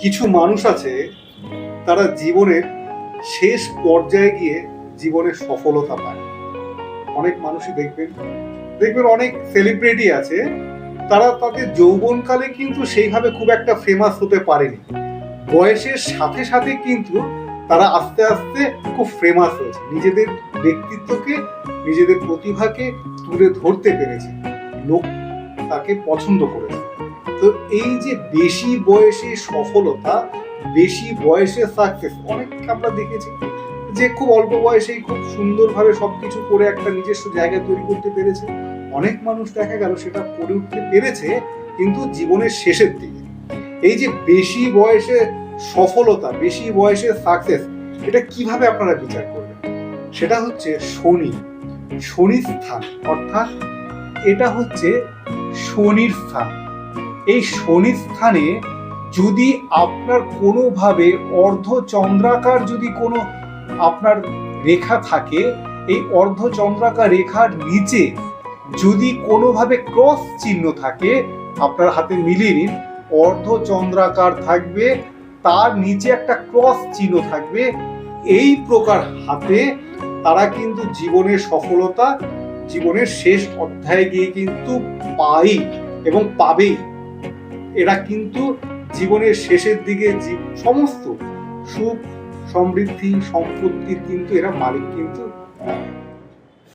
কিছু মানুষ আছে, তারা জীবনের শেষ পর্যায়ে গিয়ে জীবনের সফলতা পায়। অনেক মানুষই দেখবেন দেখবেন অনেক সেলিব্রিটি আছে, তারা তাদের যৌবনকালে কিন্তু সেইভাবে খুব একটা ফেমাস হতে পারেনি। বয়সের সাথে সাথে কিন্তু তারা আস্তে আস্তে খুব ফেমাস হয়েছে। নিজেদের ব্যক্তিত্বকে, নিজেদের প্রতিভাকে তুলে ধরতে পেরেছে। লোক তাকে পছন্দ করেছে। তো এই যে বেশি বয়সে সফলতা, বেশি বয়সে সাকসেস অনেক আমরা দেখেছি যে খুব অল্প বয়সেই খুব সুন্দরভাবে সবকিছু করে একটা নিজস্ব জায়গা তৈরি করতে পেরেছে। অনেক মানুষ দেখা গেল সেটা করে উঠতে পেরেছে, কিন্তু জীবনের শেষের দিকে। এই যে বেশি বয়সে সফলতা, বেশি বয়সে সাকসেস এটা কীভাবে আপনারা বিচার করবেন? সেটা হচ্ছে শনি। শনির স্থান, অর্থাৎ এটা হচ্ছে শনির স্থান। এই শনির স্থানে যদি আপনার কোনোভাবে অর্ধ চন্দ্রাকার যদি কোনো আপনার রেখা থাকে, এই অর্ধ চন্দ্রাকার রেখার নিচে যদি কোনোভাবে ক্রস চিহ্ন থাকে, আপনার হাতে মিলিয়ে নিন অর্ধ চন্দ্রাকার থাকবে, তার নিচে একটা ক্রস চিহ্ন থাকবে, এই প্রকার হাতে তারা কিন্তু জীবনের সফলতা, জীবনের শেষ অধ্যায়ে গিয়ে কিন্তু পাই এবং পাবেই। এরা কিন্তু জীবনের শেষের দিকে সমস্ত সুখ সমৃদ্ধি সম্পত্তির কিন্তু এরা মালিক কিন্তু।